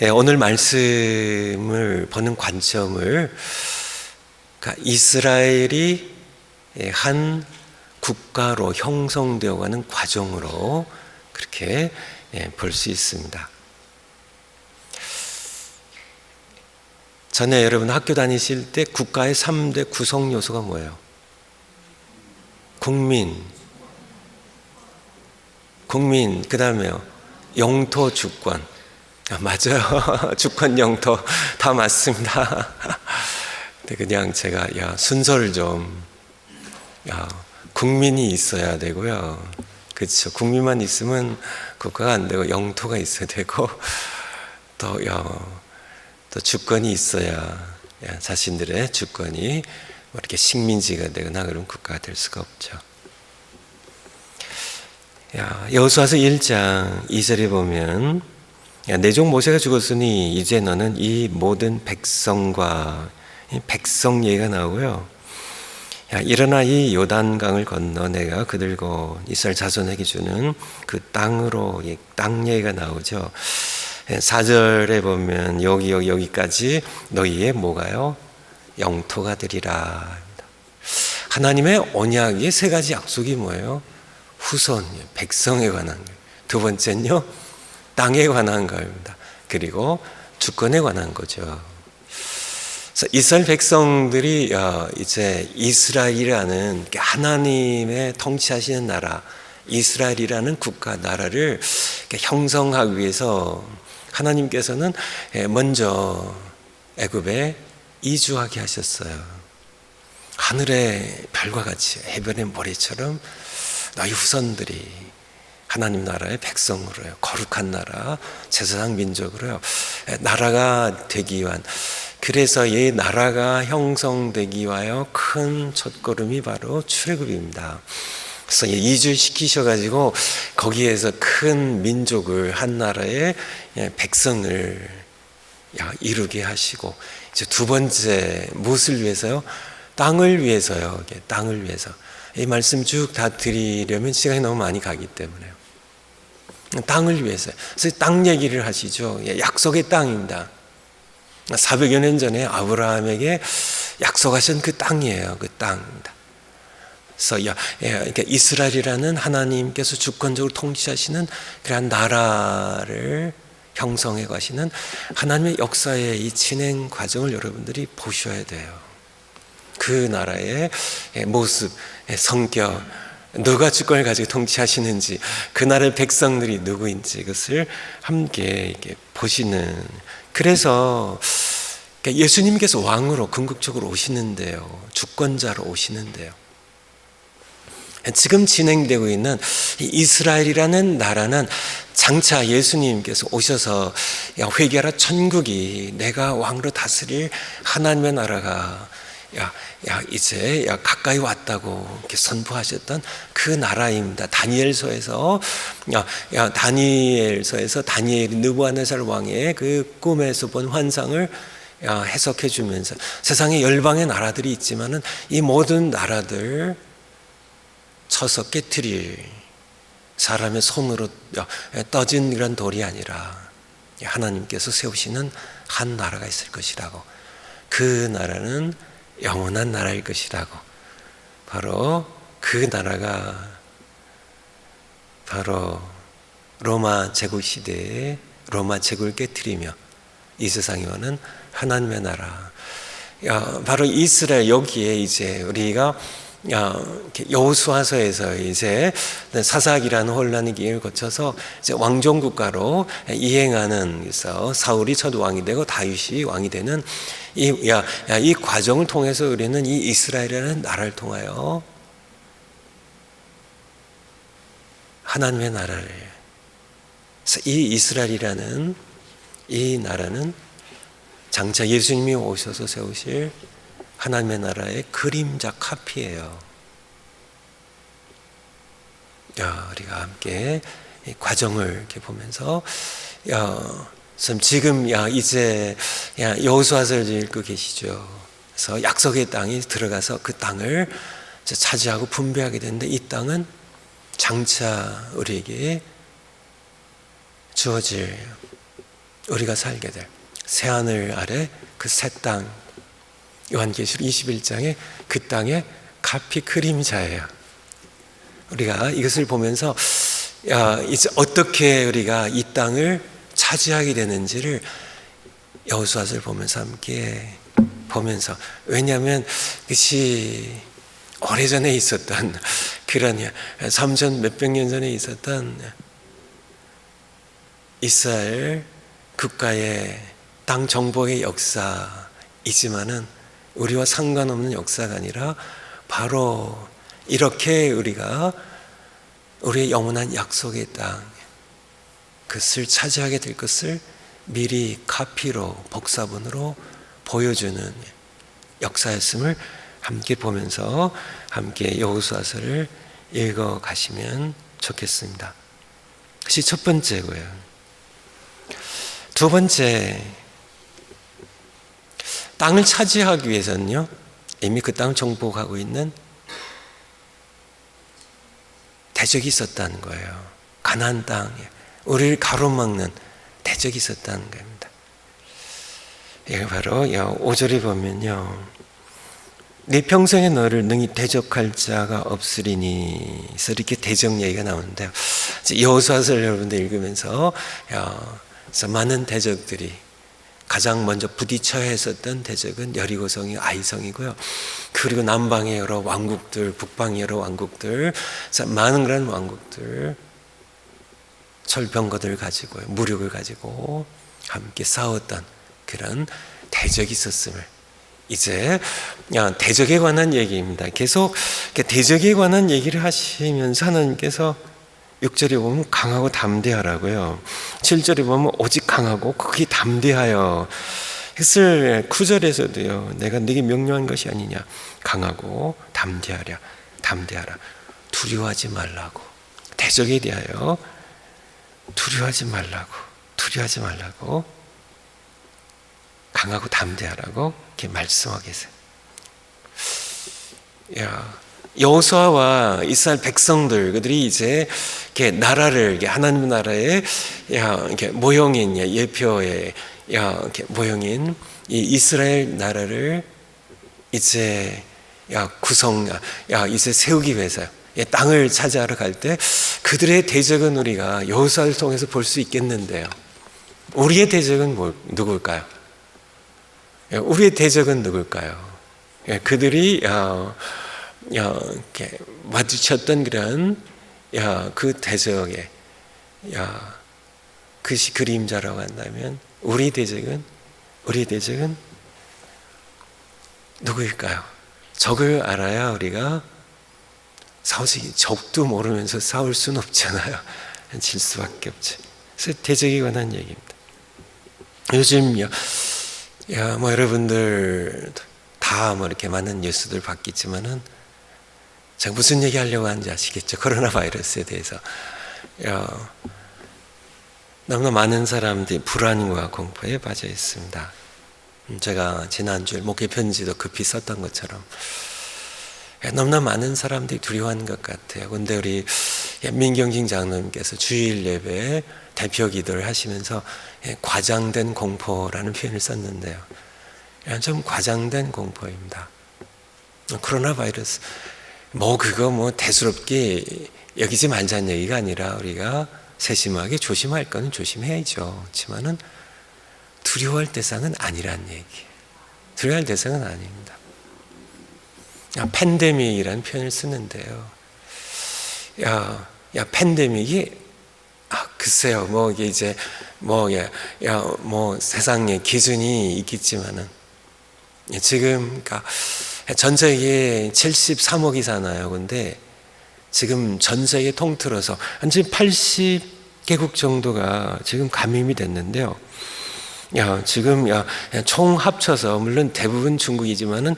예, 오늘 말씀을 보는 관점을 그러니까 이스라엘이 예, 한 국가로 형성되어 가는 과정으로 그렇게 예, 볼수 있습니다. 전에 여러분 학교 다니실 때 국가의 3대 구성 요소가 뭐예요? 국민, 국민, 그 다음에요. 영토 주권. 아, 맞아요. 주권, 영토 다 맞습니다. 근데 그냥 제가 야 순서를 좀 야, 국민이 있어야 되고요. 그렇죠. 국민만 있으면 국가가 안 되고 영토가 있어야 되고 또 야, 또 주권이 있어야 자신들의 주권이 뭐 이렇게 식민지가 되거나 그런 국가가 될 수가 없죠. 여호수아서 1장 2절에 보면 내종 모세가 죽었으니 이제 너는 이 모든 백성과 백성 얘기가 나오고요. 야, 일어나 이 요단강을 건너 내가 그들고 이스라엘 자손에게 주는 그 땅으로 땅 얘기가 나오죠. 4절에 보면 여기 여기 여기까지 너희의 뭐가요? 영토가 되리라. 하나님의 언약의 세 가지 약속이 뭐예요? 후손, 백성에 관한 거예요. 두 번째는요, 땅에 관한 거입니다. 그리고 주권에 관한 거죠. 이스라엘 백성들이 어, 이제 이스라엘이라는 하나님의 통치하시는 나라, 이스라엘이라는 국가 나라를 형성하기 위해서 하나님께서는 예, 먼저 애굽에 이주하게 하셨어요. 하늘의 별과 같이 해변의 모래처럼 너희 후손들이 하나님 나라의 백성으로요. 거룩한 나라, 제사장 민족으로요. 예, 나라가 되기 위한 그래서 이 나라가 형성되기 위하여 큰 첫걸음이 바로 출애굽입니다. 그래서 이주시키셔 가지고 거기에서 큰 민족을 한 나라의 예, 백성을 이루게 하시고 이제 두 번째 무엇을 위해서요? 땅을 위해서요. 땅을 위해서 이 말씀 쭉 다 드리려면 시간이 너무 많이 가기 때문에요. 땅을 위해서. 그래서 땅 얘기를 하시죠. 예, 약속의 땅입니다. 400여 년 전에 아브라함에게 약속하신 그 땅이에요. 그 땅입니다. 그래서 야, 그러니까 이스라엘이라는 하나님께서 주권적으로 통치하시는 그러한 나라를 형성해 가시는 하나님의 역사의 이 진행 과정을 여러분들이 보셔야 돼요. 그 나라의 모습, 성격, 누가 주권을 가지고 통치하시는지, 그 나라의 백성들이 누구인지 이것을 함께 보시는. 그래서 그러니까 예수님께서 왕으로 궁극적으로 오시는데요. 주권자로 오시는데요. 지금 진행되고 있는 이스라엘이라는 나라는 장차 예수님께서 오셔서 야 회개하라 천국이 내가 왕으로 다스릴 하나님의 나라가 야, 야 이제 야 가까이 왔다고 이렇게 선포하셨던 그 나라입니다. 다니엘서에서 야, 야 다니엘서에서 다니엘이 느부갓네살 왕의 그 꿈에서 본 환상을 해석해 주면서 세상에 열방의 나라들이 있지만은 이 모든 나라들 쳐서 깨뜨릴 사람의 손으로 떠진 이런 돌이 아니라 하나님께서 세우시는 한 나라가 있을 것이라고 그 나라는 영원한 나라일 것이라고. 바로 그 나라가 바로 로마 제국 시대에 로마 제국을 깨뜨리며 이 세상에 오는 하나님의 나라. 바로 이스라엘 여기에 이제 우리가 여호수아서에서 이제 사사기라는 혼란의 기회를 거쳐서 이제 왕정 국가로 이행하는 그래서 사울이 첫 왕이 되고 다윗이 왕이 되는 이, 야, 야, 이 과정을 통해서 우리는 이 이스라엘이라는 나라를 통하여 하나님의 나라를 이 이스라엘이라는 이 나라는 장차 예수님이 오셔서 세우실 하나님의 나라의 그림자 카피예요. 야, 우리가 함께 이 과정을 이렇게 보면서 야, 지금 야 이제 야 여호수아서를 읽고 계시죠. 그래서 약속의 땅이 들어가서 그 땅을 차지하고 분배하게 되는데 이 땅은 장차 우리에게 주어질 우리가 살게 될 새하늘 아래 그 새 땅 요한계시록 21장에 그 땅의 가피 그림자예요. 우리가 이것을 보면서 야, 이제 어떻게 우리가 이 땅을 차지하게 되는지를 여호수아를 보면서 함께 보면서 왜냐하면 그것이 오래전에 있었던 그런 3천 몇백 년 전에 있었던 이스라엘 국가의 땅 정복의 역사이지만은 우리와 상관없는 역사가 아니라 바로 이렇게 우리가 우리의 영원한 약속의 땅 그것을 차지하게 될 것을 미리 카피로 복사본으로 보여주는 역사였음을 함께 보면서 함께 여호수아서를 읽어 가시면 좋겠습니다. 그것이 첫 번째고요. 두 번째 땅을 차지하기 위해서는요. 이미 그 땅을 정복하고 있는 대적이 있었다는 거예요. 가나안 땅에 우리를 가로막는 대적이 있었다는 겁니다. 이게 바로 5절에 보면요. 내 평생에 너를 능히 대적할 자가 없으리니 그래서 이렇게 대적 얘기가 나오는데요. 여호수아서를 여러분들 읽으면서 그래서 많은 대적들이 가장 먼저 부딪혀야 했었던 대적은 여리고성이 아이성이고요. 그리고 남방의 여러 왕국들, 북방의 여러 왕국들, 많은 그런 왕국들, 철병거들 가지고 무력을 가지고 함께 싸웠던 그런 대적이 있었음을 이제 대적에 관한 얘기입니다. 계속 대적에 관한 얘기를 하시면서 하나님께서 6절에 보면 강하고 담대하라고요. 7절에 보면 오직 강하고 극히 담대하여 했을 9절에서도요. 내가 네게 명령한 것이 아니냐. 강하고 담대하랴. 담대하라. 두려워하지 말라고. 대적에 대하여 두려워하지 말라고. 두려워하지 말라고. 강하고 담대하라고 이렇게 말씀하고 계세요. 야, 여호수아와 이스라엘 백성들 그들이 이제 이렇게 나라를 이렇게 하나님 나라의 야 이렇게 모형인 예표의 야 이렇게 모형인 이 이스라엘 나라를 이제 야 구성 야 이제 세우기 위해서 땅을 차지하러 갈 때 그들의 대적은 우리가 여호수아를 통해서 볼 수 있겠는데요. 우리의 대적은 뭐, 누굴까요? 우리의 대적은 누굴까요? 그들이 야, 야, 이렇게 마주쳤던 그런 야, 그 대적에 야, 그것이 그림자라고 한다면 우리 대적은 우리 대적은 누구일까요? 적을 알아야 우리가 싸우지 적도 모르면서 싸울 수는 없잖아요. 질 수밖에 없지. 그래서 대적에 관한 얘기입니다. 요즘 야, 야, 뭐 여러분들 다 뭐 이렇게 많은 뉴스들 봤겠지만은 제가 무슨 얘기 하려고 하는지 아시겠죠? 코로나 바이러스에 대해서. 야, 너무나 많은 사람들이 불안과 공포에 빠져 있습니다. 음, 제가 지난주에 목회 편지도 급히 썼던 것처럼 너무나 많은 사람들이 두려워하는 것 같아요. 근데 우리 민경진 장로님께서 주일 예배 대표 기도를 하시면서 과장된 공포라는 표현을 썼는데요. 좀 과장된 공포입니다. 코로나 바이러스 뭐 그거 뭐 대수롭게 여기지 말자는 얘기가 아니라 우리가 세심하게 조심할 거는 조심해야죠. 그렇지만은 두려워할 대상은 아니란 얘기. 두려워할 대상은 아닙니다. 팬데믹이라는 표현을 쓰는데요. 야, 야, 팬데믹이 아, 글쎄요, 뭐 이게 이제 뭐 야, 야, 뭐 세상에 기준이 있겠지만은 지금 그러니까 전 세계에 73억이잖아요. 근데 지금 전 세계 통틀어서 한 지금 80개국 정도가 지금 감염이 됐는데요. 야, 지금 야, 총 합쳐서 물론 대부분 중국이지만은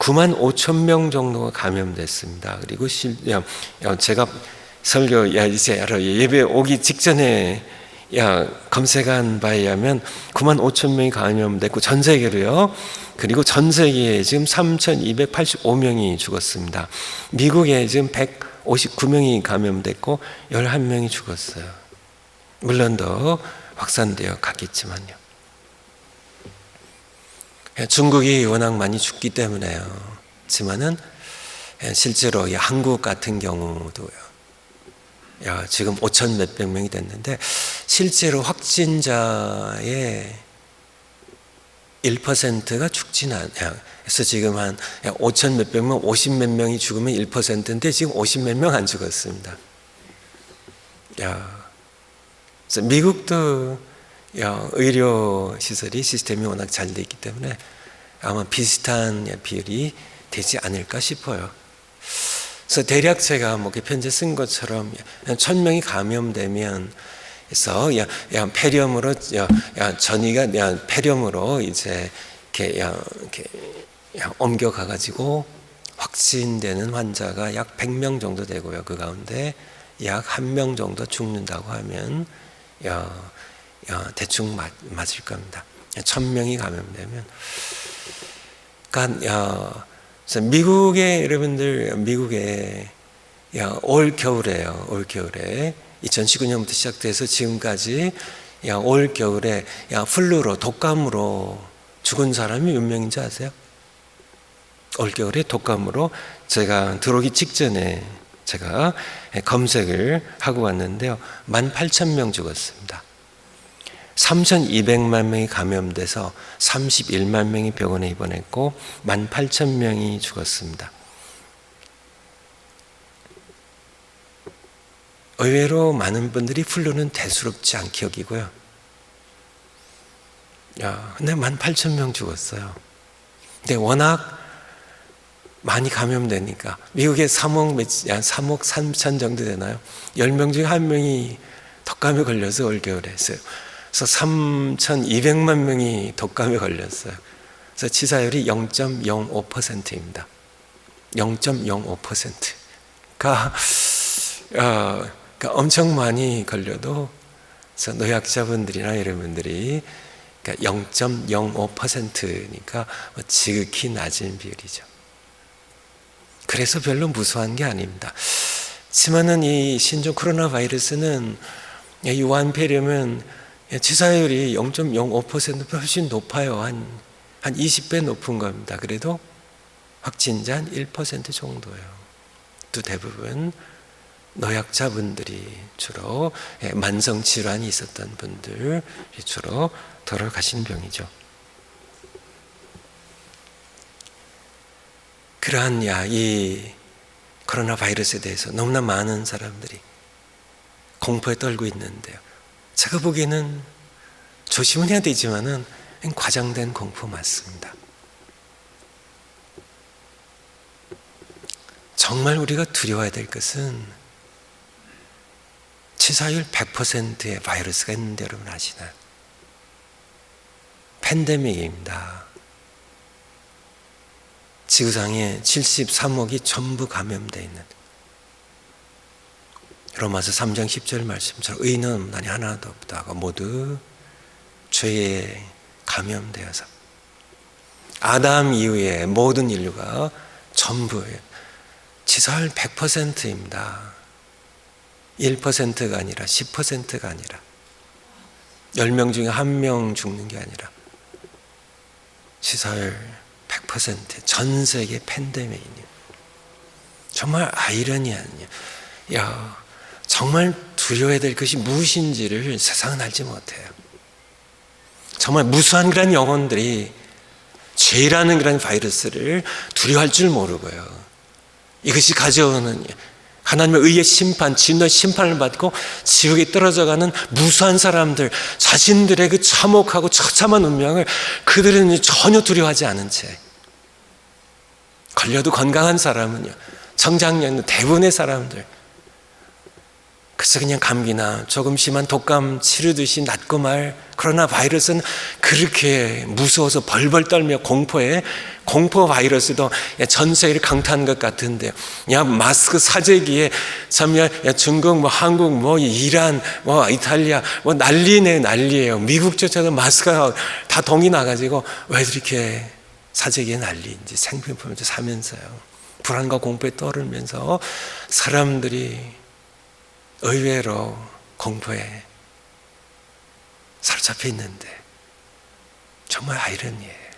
9만 5천 명 정도가 감염됐습니다. 그리고 제가 설교 야 이제 예배 오기 직전에 야 검색한 바에 의하면 9만 5천 명이 감염됐고 전 세계로요. 그리고 전 세계에 지금 3,285명이 죽었습니다. 미국에 지금 159명이 감염됐고 11명이 죽었어요. 물론 더 확산되어 갔겠지만요. 예, 중국이 워낙 많이 죽기 때문에요. 지만은 예, 실제로 이 한국 같은 경우도요. 야, 지금 5천 몇백 명이 됐는데 실제로 확진자의 1%가 죽진 않아요. 그래서 지금 한 5천 몇백 명, 50 몇 명이 죽으면 1%인데 지금 50 몇 명 안 죽었습니다. 야, 미국도 야, 의료 시설이 시스템이 워낙 잘 돼 있기 때문에 아마 비슷한 비율이 되지 않을까 싶어요. 그래서 대략 제가 뭐 편지 쓴 것처럼 천 명이 감염되면 그래서 야, 야 폐렴으로 야, 야 전이가 야 폐렴으로 이제 이렇게 야 이렇게 야 옮겨가 가지고 확진되는 환자가 약 100명 정도 되고요. 그 가운데 약 한 명 정도 죽는다고 하면 야, 야 대충 맞, 맞을 겁니다. 천 명이 감염되면 그러니까 야 미국의 여러분들 미국에 야, 올 겨울에요. 올 겨울에 2019년부터 시작돼서 지금까지 야, 올 겨울에 야, 플루로 독감으로 죽은 사람이 몇 명인지 아세요? 올 겨울에 독감으로 제가 들어오기 직전에 제가 검색을 하고 왔는데요. 18,000명 죽었습니다. 3,200만 명이 감염돼서 31만 명이 병원에 입원했고 18,000명이 죽었습니다. 의외로 많은 분들이 플루는 대수롭지 않게 여기고요. 야, 근데 18,000명 죽었어요. 근데 워낙 많이 감염되니까 미국에 3억 몇, 3억 3천 정도 되나요? 10명 중에 한 명이 독감에 걸려서 올겨울에 했어요. 그래서 3,200만 명이 독감에 걸렸어요. 그래서 치사율이 0.05%입니다. 0.05%가 어, 그러니까 엄청 많이 걸려도 노약자분들이나 이런 분들이 그러니까 0.05%니까 뭐 지극히 낮은 비율이죠. 그래서 별로 무서운 게 아닙니다. 하지만은 이 신종 코로나 바이러스는 유한폐렴은 치사율이 0.05% 훨씬 높아요. 한, 한 20배 높은 겁니다. 그래도 확진자 한 1% 정도예요. 또 대부분 노약자분들이 주로 예, 만성 질환이 있었던 분들이 주로 돌아가신 병이죠. 그러한 야, 이 코로나 바이러스에 대해서 너무나 많은 사람들이 공포에 떨고 있는데요. 제가 보기에는 조심은 해야 되지만은 과장된 공포 맞습니다. 정말 우리가 두려워야 될 것은 치사율 100%의 바이러스가 있는데 여러분 아시나요? 팬데믹입니다. 지구상에 73억이 전부 감염되어 있는 로마서 3장 10절 말씀처럼 의인은 없나니 하나도 없다고 모두 죄에 감염되어서 아담 이후에 모든 인류가 전부 치사율 100%입니다. 1%가 아니라 10%가 아니라 10명 중에 한 명 죽는 게 아니라 시사율 100%전 세계 팬데믹이니 정말 아이러니하냐 야 정말 두려워야 될 것이 무엇인지를 세상은 알지 못해요. 정말 무수한 그런 영혼들이 죄라는 그런 바이러스를 두려워할 줄 모르고요. 이것이 가져오는 하나님의 의의 심판, 진노의 심판을 받고 지옥에 떨어져가는 무수한 사람들, 자신들의 그 참혹하고 처참한 운명을 그들은 전혀 두려워하지 않은 채 걸려도 건강한 사람은요, 성장력 대부분의 사람들, 그래서 그냥 감기나 조금 심한 독감 치르듯이 낫고 말 코로나 바이러스는 그렇게 무서워서 벌벌 떨며 공포에 공포 바이러스도 전 세계를 강타한 것 같은데 야 마스크 사재기에 참야 중국 뭐 한국 뭐 이란 뭐 이탈리아 뭐 난리네 난리예요. 미국조차도 마스크가 다 동이 나가지고 왜 이렇게 사재기에 난리인지 생필품을 사면서요. 불안과 공포에 떨면서 사람들이 의외로 공포에 사로잡혀 있는데 정말 아이러니예요.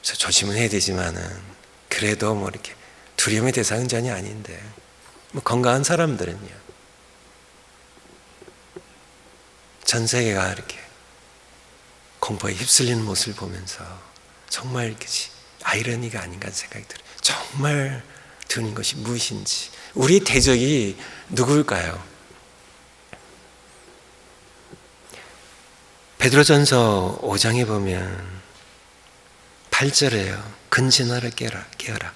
그래서 조심은 해야 되지만은 그래도 뭐 이렇게 두려움의 전혀 아닌데 뭐 건강한 사람들은요 전 세계가 이렇게 공포에 휩쓸리는 모습을 보면서 정말 그지 아이러니가 아닌가 생각이 들어요. 정말 드는 것이 무엇인지 우리 대적이 누구일까요? 베드로전서 5장에 보면 8절에요. 근진화를 깨라, 깨어라.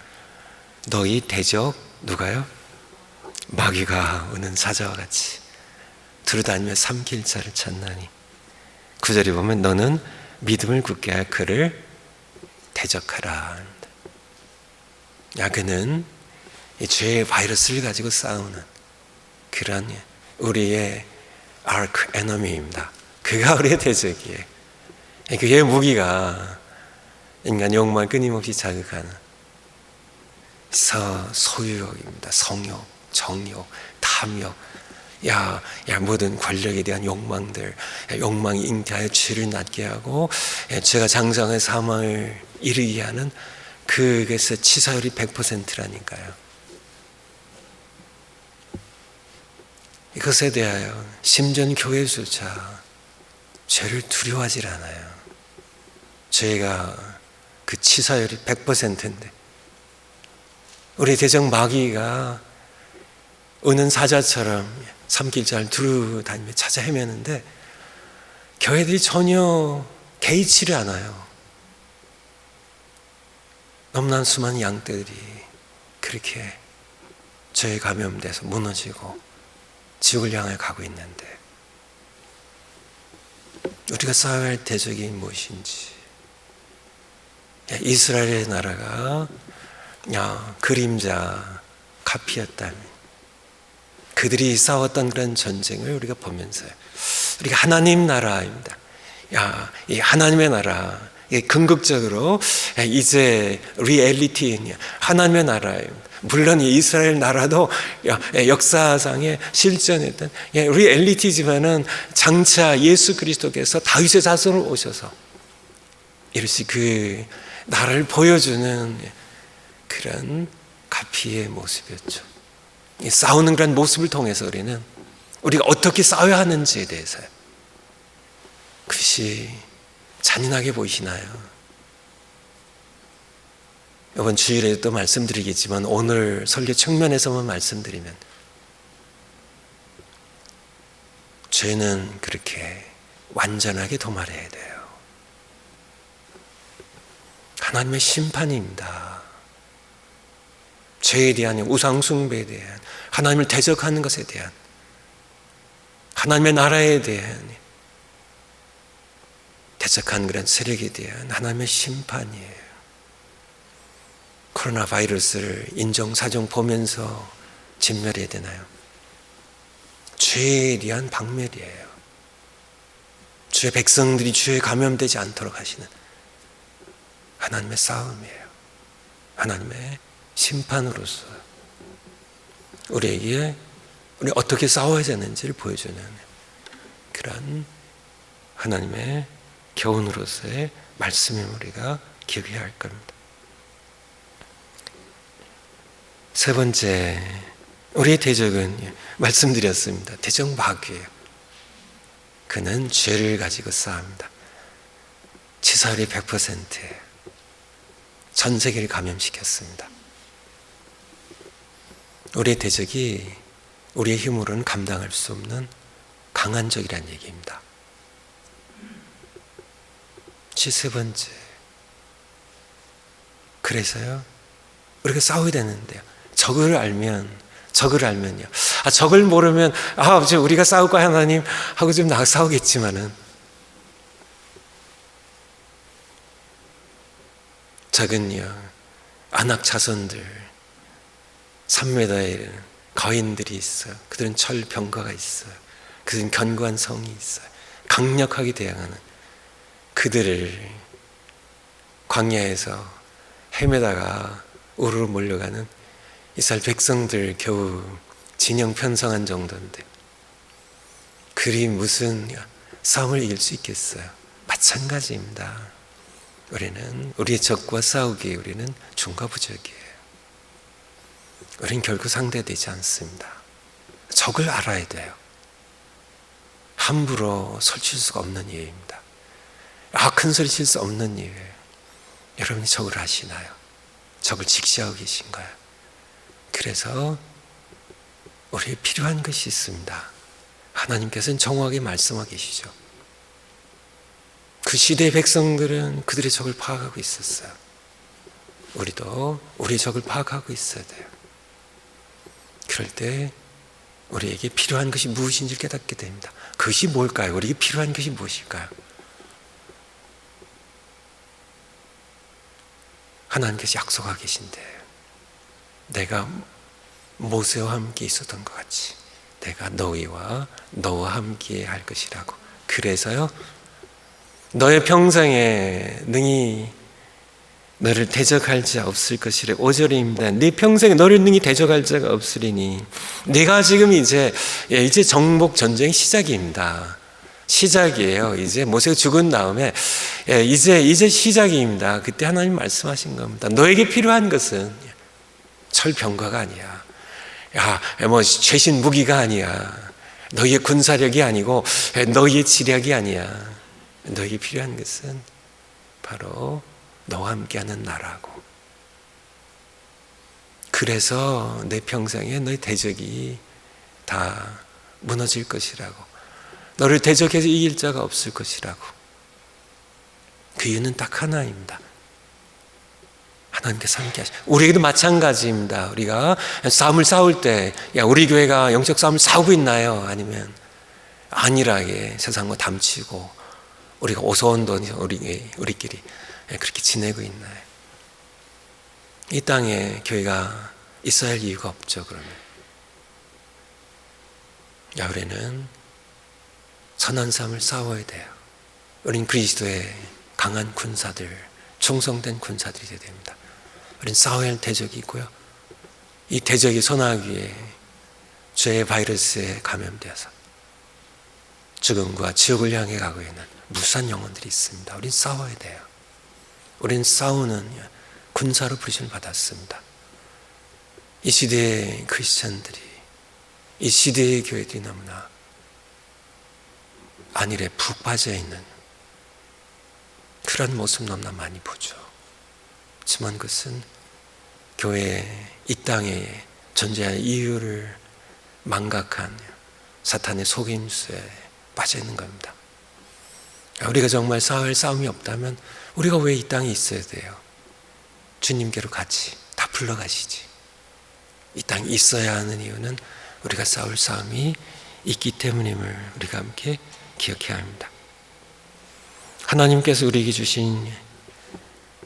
너희 대적 누가요? 마귀가 오는 사자와 같이 두루다니며 삼킬 자를 찾나니 구절에 보면 너는 믿음을 굳게 할 그를 대적하라. 야 그는 이 죄의 바이러스를 가지고 싸우는 그런 우리의 아크 에너미입니다. 그가 우리의 대적이에요. 그의 무기가 인간 욕망 끊임없이 자극하는 서 소유욕입니다. 성욕, 정욕, 탐욕, 야, 야, 모든 권력에 대한 욕망들, 욕망이 잉태하여 죄를 낳게 하고, 죄가 장성의 사망을 이르게 하는 그것의 치사율이 100%라니까요. 이것에 대하여 심전 교회조차 죄를 두려워하지 않아요. 죄가 그 치사율이 100%인데 우리 대적 마귀가 은은 사자처럼 삼길자를 두루 다니며 찾아 헤매는데 교회들이 전혀 개의치를 않아요. 너무나 수많은 양떼들이 그렇게 죄에 감염돼서 무너지고 지옥을 향해 가고 있는데 우리가 싸워야 할 대적이 무엇인지 이스라엘의 나라가 야, 그림자 카피였다면 그들이 싸웠던 그런 전쟁을 우리가 보면서 우리가 하나님 나라입니다. 야, 이 하나님의 나라. 궁극적으로 이제 리얼리티 하나님의 나라예요. 물론 이스라엘 나라도 역사상에 실전했던 리얼리티지만은 장차 예수 그리스도께서 다윗의 자손으로 오셔서 이르시 그 나라를 보여주는 그런 가피의 모습이었죠. 싸우는 그런 모습을 통해서 우리는 우리가 어떻게 싸워야 하는지에 대해서 그것이 잔인하게 보이시나요? 이번 주일에도 말씀드리겠지만 오늘 설교 측면에서만 말씀드리면 죄는 그렇게 완전하게 도말해야 돼요. 하나님의 심판입니다. 죄에 대한 우상숭배에 대한 하나님을 대적하는 것에 대한 하나님의 나라에 대한 대적한 그런 세력에 대한 하나님의 심판이에요. 코로나 바이러스를 인정사정 보면서 진멸해야 되나요? 죄에 대한 박멸이에요. 주의 백성들이 주에 감염되지 않도록 하시는 하나님의 싸움이에요. 하나님의 심판으로서 우리에게 우리 어떻게 싸워야 되는지를 보여주는 그런 하나님의 교훈으로서의 말씀을 우리가 기억해야 할 겁니다. 세 번째, 우리의 대적은 말씀드렸습니다. 대적 마귀예요. 그는 죄를 가지고 싸웁니다. 치사율이 100%예요. 전 세계를 감염시켰습니다. 우리의 대적이 우리의 힘으로는 감당할 수 없는 강한 적이라는 얘기입니다. 세 번째. 그래서요, 우리가 싸워야 되는데요. 적을 알면, 적을 알면요. 아, 적을 모르면, 아, 우리가 싸울까, 하나님? 하고 좀 나 싸우겠지만은, 적은요, 안악 자손들, 3m의 거인들이 있어요. 그들은 철병거가 있어요. 그들은 견고한 성이 있어요. 강력하게 대항하는 그들을 광야에서 헤매다가 우르르 몰려가는 이스라엘 백성들 겨우 진영 편성한 정도인데 그리 무슨 싸움을 이길 수 있겠어요? 마찬가지입니다. 우리는 우리의 적과 싸우기에 우리는 중과부적이에요. 우리는 결코 상대되지 않습니다. 적을 알아야 돼요. 함부로 설칠 수가 없는 이유입니다. 아, 큰 소리 칠 수 없는 이유예요. 여러분이 적을 아시나요? 적을 직시하고 계신가요? 그래서 우리에 필요한 것이 있습니다. 하나님께서는 정확하게 말씀하고 계시죠. 그 시대의 백성들은 그들의 적을 파악하고 있었어요. 우리도 우리의 적을 파악하고 있어야 돼요. 그럴 때 우리에게 필요한 것이 무엇인지 깨닫게 됩니다. 그것이 뭘까요? 우리에게 필요한 것이 무엇일까요? 하나님께서 약속하고 계신데 내가 모세와 함께 있었던 것 같이 내가 너희와 너와 함께 할 것이라고. 그래서요 너의 평생에 능히 너를 대적할 자 없을 것이래. 5절입니다. 네 평생에 너를 능히 대적할 자가 없으리니. 네가 지금 이제 예, 이제 정복 전쟁의 시작입니다 시작이에요. 이제 모세가 죽은 다음에 예, 이제 이제 시작입니다. 그때 하나님 말씀하신 겁니다. 너에게 필요한 것은 철병과가 아니야. 야, 뭐 최신 무기가 아니야. 너희의 군사력이 아니고 너희의 지력이 아니야. 너에게 필요한 것은 바로 너와 함께하는 나라고. 그래서 내 평생에 너의 대적이 다 무너질 것이라고. 너를 대적해서 이길 자가 없을 것이라고. 그 이유는 딱 하나입니다. 하나님께서 함께 하시. 우리에게도 마찬가지입니다. 우리가 싸움을 싸울 때, 야, 우리 교회가 영적 싸움을 싸우고 있나요? 아니면 안일하게 세상과 담치고 우리가 오소원돈 우리 우리끼리 그렇게 지내고 있나요? 이 땅에 교회가 있어야 할 이유가 없죠. 그러면 야우레는 선한 삶을 싸워야 돼요. 우린 그리스도의 강한 군사들, 충성된 군사들이 되야 됩니다. 우린 싸워야 할 대적이 있고요. 이 대적이 선하기에 죄의 바이러스에 감염되어서 죽음과 지옥을 향해 가고 있는 무수한 영혼들이 있습니다. 우린 싸워야 돼요. 우린 싸우는 군사로 부르심을 받았습니다. 이 시대의 크리스천들이 이 시대의 교회들이 너무나 안일에 푹 빠져 있는 그런 모습 너무나 많이 보죠. 하지만 그것은 교회 이 땅에 존재할 이유를 망각한 사탄의 속임수에 빠져 있는 겁니다. 우리가 정말 싸울 싸움이 없다면 우리가 왜 이 땅에 있어야 돼요? 주님께로 같이 다 불러가시지. 이 땅에 있어야 하는 이유는 우리가 싸울 싸움이 있기 때문임을 우리가 함께 기억해야 합니다. 하나님께서 우리에게 주신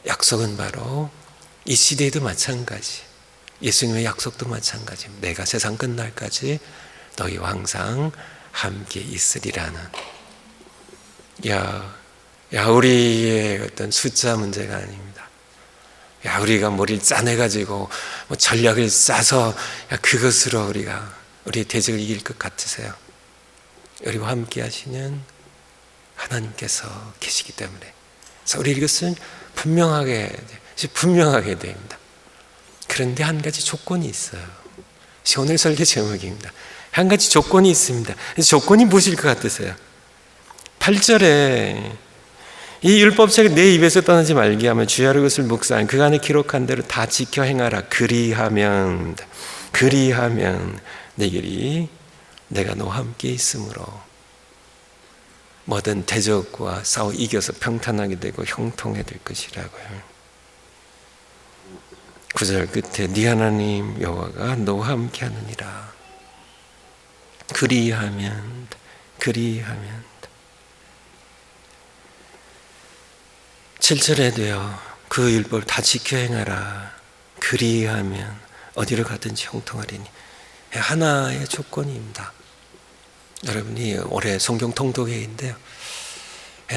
약속은 바로 이 시대에도 마찬가지. 예수님의 약속도 마찬가지. 내가 세상 끝날까지 너희와 항상 함께 있으리라는. 야, 야, 우리의 어떤 숫자 문제가 아닙니다. 야, 우리가 머리를 짜내가지고 뭐 전략을 짜서 야, 그것으로 우리가 우리의 대적을 이길 것 같으세요? 우리와 함께 하시는 하나님께서 계시기 때문에. 그래서 우리 이것은 분명하게, 분명하게 됩니다. 그런데 한 가지 조건이 있어요. 오늘 설계 제목입니다. 한 가지 조건이 있습니다. 조건이 무엇일 것 같으세요? 8절에 이 율법책을 내 입에서 떠나지 말게 하면 주야로 것을 묵상 그간에 기록한 대로 다 지켜 행하라 그리하면 그리하면 내 길이 내가 너와 함께 있으므로 뭐든 대적과 싸워 이겨서 평탄하게 되고 형통해 될 것이라고요. 구절 끝에 네 하나님 여호와가 너와 함께 하느니라. 그리하면 그리하면 7절에도요. 그 율법을 다 지켜 행하라. 그리하면 어디를 가든지 형통하리니 하나의 조건입니다. 여러분이 올해 성경 통독회인데요.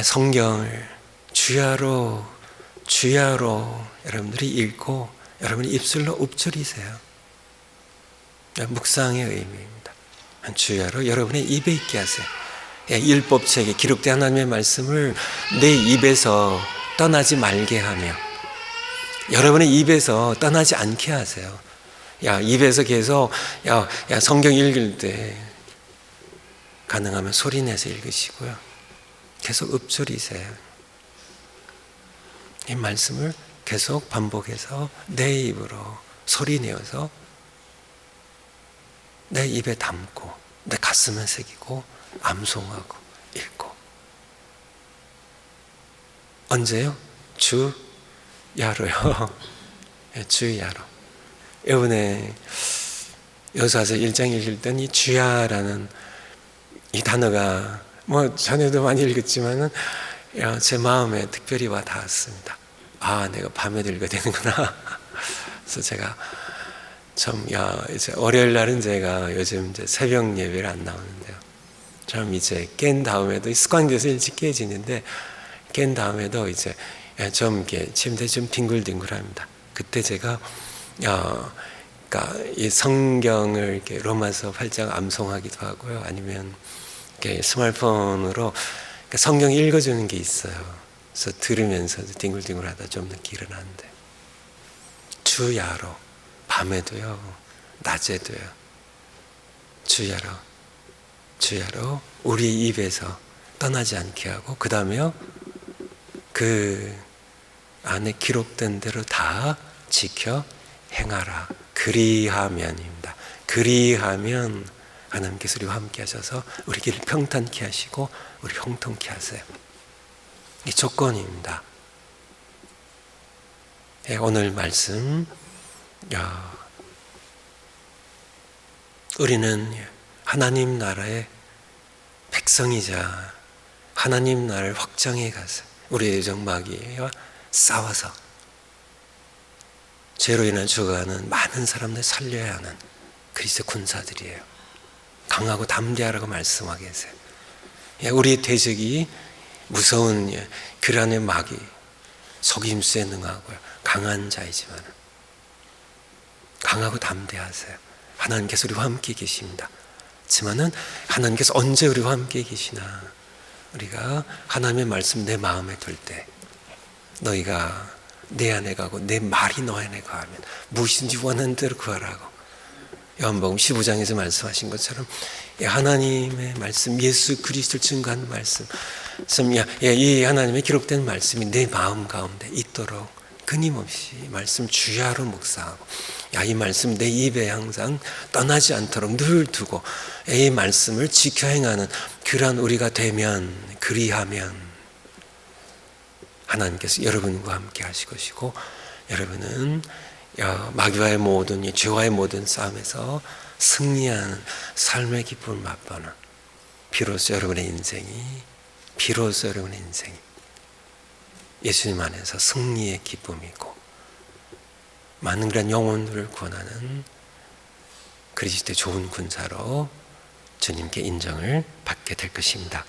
성경을 주야로 주야로 여러분들이 읽고 여러분이 입술로 읊조리세요. 묵상의 의미입니다. 주야로 여러분의 입에 있게 하세요. 예, 율법책에 기록된 하나님의 말씀을 내 입에서 떠나지 말게 하며 여러분의 입에서 떠나지 않게 하세요. 야, 입에서 계속 야, 야 성경 읽을 때 가능하면 소리 내서 읽으시고요. 계속 읊조리세요. 이 말씀을 계속 반복해서 내 입으로 소리 내어서 내 입에 담고 내 가슴에 새기고 암송하고 읽고 언제요? 주 야로요. 예, 주 야로. 이번에 여사서 1장 읽을 땐이 주야라는 이 단어가 뭐 전에도 많이 읽었지만은 야, 제 마음에 특별히 와 닿았습니다. 아, 내가 밤에도 읽어야 되는구나. 그래서 제가 참, 야, 이제 월요일 날은 제가 요즘 이제 새벽 예배를 안 나오는데요. 참 이제 깬 다음에도 습관돼서 일찍 깨지는데 깬 다음에도 이제 좀 이렇게 침대 좀 빙글빙글합니다. 그때 제가 야, 그러니까 이 성경을 이렇게 로마서 8장 암송하기도 하고요. 아니면 스마트폰으로 그러니까 성경 읽어주는 게 있어요. 그래서 들으면서 뒹굴뒹굴하다 좀 늦게 일어나는데 주야로 밤에도요, 낮에도요. 주야로 주야로 우리 입에서 떠나지 않게 하고 그 다음에요 그 안에 기록된 대로 다 지켜 행하라. 그리하면입니다. 그리하면 하나님께서 우리와 함께 하셔서 우리 길을 평탄케 하시고 우리 형통케 하세요. 이 조건입니다. 예, 오늘 말씀 야, 우리는 하나님 나라의 백성이자 하나님 나라를 확장해 가서 우리의 마귀와 싸워서 죄로 인해 죽어가는 많은 사람들 살려야 하는 그리스도 군사들이에요. 강하고 담대하라고 말씀하고 계세요. 예, 우리 대적이 무서운 그란의 마귀, 속임수에 능하고요. 강한 자이지만 강하고 담대하세요. 하나님께서 우리와 함께 계십니다. 하지만은 하나님께서 언제 우리와 함께 계시나 우리가 하나님의 말씀 내 마음에 둘 때 너희가 내 안에 가고 내 말이 너 안에 가면 무엇인지 원하는 대로 구하라고 요한복음 15장에서 말씀하신 것처럼 하나님의 말씀 예수 그리스도를 증거하는 말씀 이 하나님의 기록된 말씀이 내 마음 가운데 있도록 끊임없이 말씀 주야로 묵상하고 야 이 말씀 내 입에 항상 떠나지 않도록 늘 두고 이 말씀을 지켜 행하는 그러한 우리가 되면 그리하면 하나님께서 여러분과 함께 하실 것이고 여러분은 마귀와의 모든 죄와의 모든 싸움에서 승리하는 삶의 기쁨을 맛보는 비로소 여러분의 인생이 비로소 여러분의 인생이 예수님 안에서 승리의 기쁨이고 많은 그런 영혼들을 구원하는 그리스도의 좋은 군사로 주님께 인정을 받게 될 것입니다.